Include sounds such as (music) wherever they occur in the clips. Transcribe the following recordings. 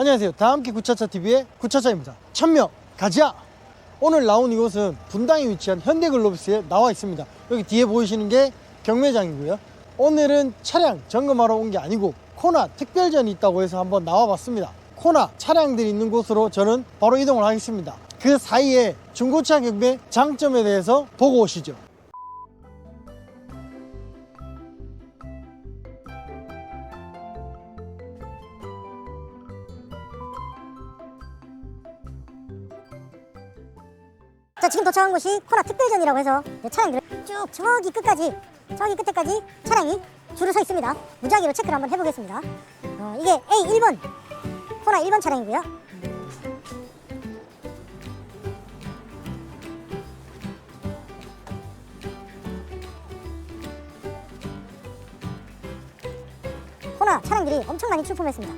안녕하세요. 다함께 구차차TV의 구차차입니다. 천명 가자! 오늘 나온 이곳은 분당에 위치한 현대글로비스에 나와 있습니다. 여기 뒤에 보이시는 게 경매장이고요. 오늘은 차량 점검하러 온 게 아니고 코나 특별전이 있다고 해서 한번 나와 봤습니다. 코나 차량들이 있는 곳으로 저는 바로 이동을 하겠습니다. 그 사이에 중고차 경매 장점에 대해서 보고 오시죠. 자 지금 도착한 곳이 코나 특별전이라고 해서 네, 차량들 쭉 저기 끝까지 저기 끝에까지 차량이 줄을 서 있습니다. 무작위로 체크를 한번 해보겠습니다. 어, 이게 A 1번 코나 1번 차량이고요. 코나 차량들이 엄청 많이 출품했습니다.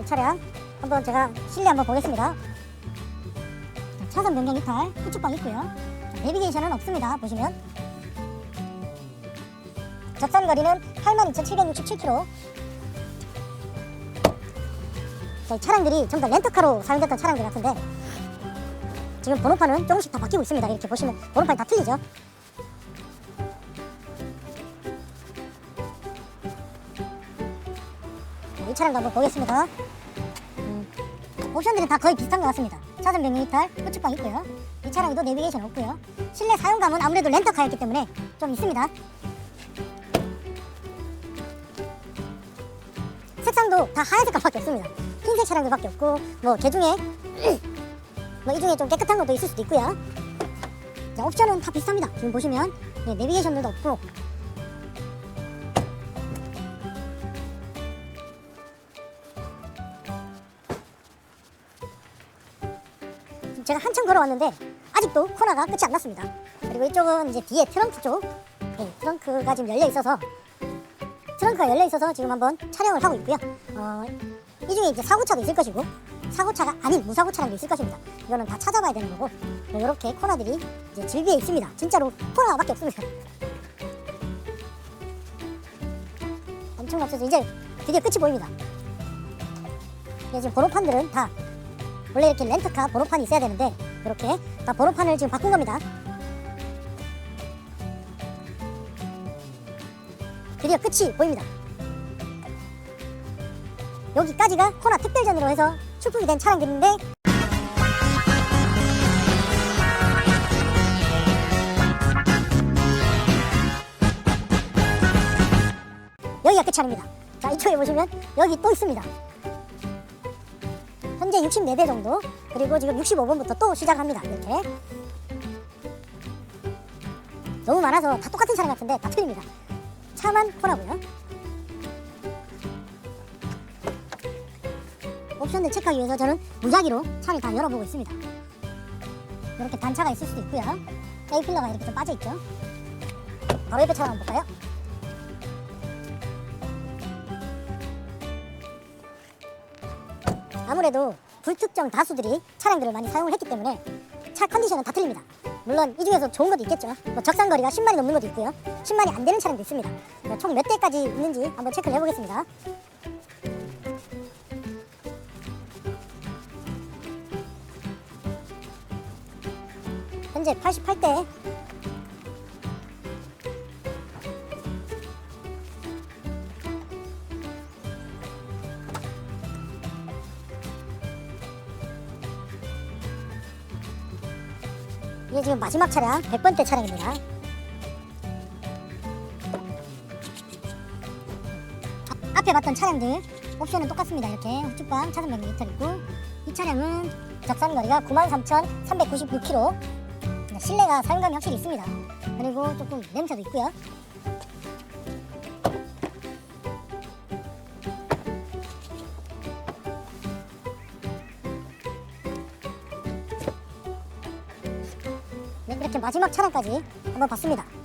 이 차량 한번 제가 실내 한번 보겠습니다. 자, 차선 변경 이탈, 후측방 있고요. 자, 내비게이션은 없습니다. 보시면 적산 거리는 82,767km. 자, 이 차량들이 전부 다 렌터카로 사용됐던 차량들 같은데 지금 번호판은 조금씩 다 바뀌고 있습니다. 이렇게 보시면 번호판이 다 틀리죠. 자, 이 차량도 한번 보겠습니다. 옵션들은 다 거의 비슷한 것 같습니다. 차선 변경 이탈, 후측방 있고요. 이 차량에도 내비게이션 없고요. 실내 사용감은 아무래도 렌터카였기 때문에 좀 있습니다. 색상도 다 하얀 색깔밖에 없습니다. 흰색 차량들밖에 없고 뭐 개중에 (clears throat) 뭐 이 중에 좀 깨끗한 것도 있을 수도 있고요. 자, 옵션은 다 비슷합니다. 지금 보시면 네, 내비게이션들도 없고 제가 한참 걸어왔는데 아직도 코너가 끝이 안 났습니다. 그리고 이쪽은 이제 뒤에 트렁크 쪽, 네, 트렁크가 지금 열려 있어서 트렁크가 열려 있어서 지금 한번 촬영을 하고 있고요. 어, 이 중에 이제 사고차도 있을 것이고 사고차가 아닌 무사고 차량도 있을 것입니다. 이거는 다 찾아봐야 되는 거고 이렇게 코너들이 이제 질비에 있습니다. 진짜로 코너밖에 없습니다. 엄청 없어서 이제 드디어 끝이 보입니다. 네, 지금 번호판들은 다 원래 이렇게 렌트카 번호판이 있어야 되는데 이렇게 다 번호판을 지금 바꾼 겁니다. 드디어 끝이 보입니다. 여기까지가 코나 특별전으로 해서 출품이 된 차량들인데 여기가 끝이 아닙니다. 자 이쪽에 보시면 여기 또 있습니다. 현재 64대 정도? 그리고 지금 65번부터 또 시작합니다 이렇게. 너무 많아서 다 똑같은 차량 같은데 다 틀립니다. 차만 코라고요. 옵션을 체크하기 위해서 저는 무작위로 차를 다 열어보고 있습니다. 이렇게 단차가 있을 수도 있고요. A필러가 이렇게 좀 빠져있죠. 바로 옆에 차를 한번 볼까요? 아무래도 불특정 다수들이 차량들을 많이 사용을 했기 때문에 차 컨디션은 다 틀립니다. 물론 이 중에서 좋은 것도 있겠죠. 뭐 적상 거리가 10만이 넘는 것도 있고요. 10만이 안 되는 차량도 있습니다. 총 몇 대까지 있는지 한번 체크를 해보겠습니다. 현재 88대 이게 지금 마지막 차량 100번대 차량입니다. 아, 앞에 봤던 차량들 옵션은 똑같습니다. 이렇게 후측방 차선 변경 미터 있고 이 차량은 적산 거리가 93,396km 실내가 사용감이 확실히 있습니다. 그리고 조금 냄새도 있고요. 이렇게 마지막 차량까지 한번 봤습니다.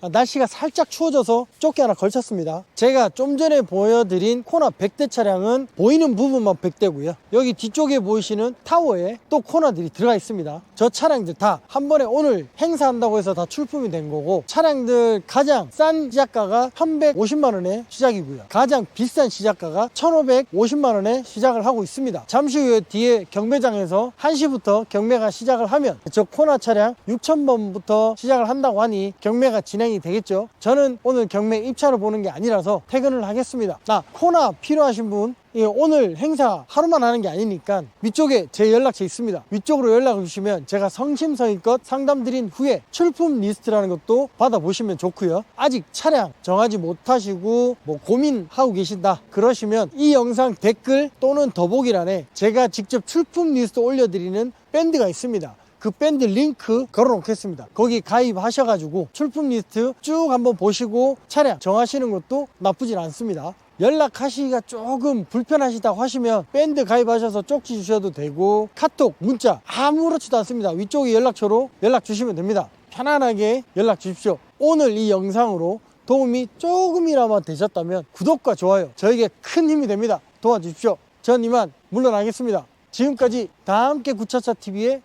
날씨가 살짝 추워져서 조끼 하나 걸쳤습니다. 제가 좀 전에 보여드린 코나 100대 차량은 보이는 부분만 100대고요. 여기 뒤쪽에 보이시는 타워에 또 코나들이 들어가 있습니다. 저 차량들 다 한 번에 오늘 행사한다고 해서 다 출품이 된 거고 차량들 가장 싼 시작가가 1150만 원에 시작이고요. 가장 비싼 시작가가 1550만 원에 시작을 하고 있습니다. 잠시 후에 뒤에 경매장에서 1시부터 경매가 시작을 하면 저 코나 차량 6,000번부터 시작을 한다고 하니 경매가 진행 이 되겠죠. 저는 오늘 경매 입찰을 보는 게 아니라서 퇴근을 하겠습니다. 나 코나 필요하신 분 예, 오늘 행사 하루만 하는 게 아니니까 위쪽에 제 연락처 있습니다. 위쪽으로 연락을 주시면 제가 성심성의껏 상담 드린 후에 출품 리스트라는 것도 받아보시면 좋고요. 아직 차량 정하지 못하시고 뭐 고민하고 계신다 그러시면 이 영상 댓글 또는 더보기란에 제가 직접 출품 리스트 올려드리는 밴드가 있습니다. 그 밴드 링크 걸어 놓겠습니다. 거기 가입하셔 가지고 출품 리스트 쭉 한번 보시고 차량 정하시는 것도 나쁘진 않습니다. 연락하시기가 조금 불편하시다고 하시면 밴드 가입하셔서 쪽지 주셔도 되고 카톡, 문자 아무렇지도 않습니다. 위쪽에 연락처로 연락 주시면 됩니다. 편안하게 연락 주십시오. 오늘 이 영상으로 도움이 조금이나마 되셨다면 구독과 좋아요 저에게 큰 힘이 됩니다. 도와주십시오. 전 이만 물러나겠습니다. 지금까지 다 함께 구차차 TV의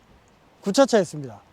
9차차였습니다.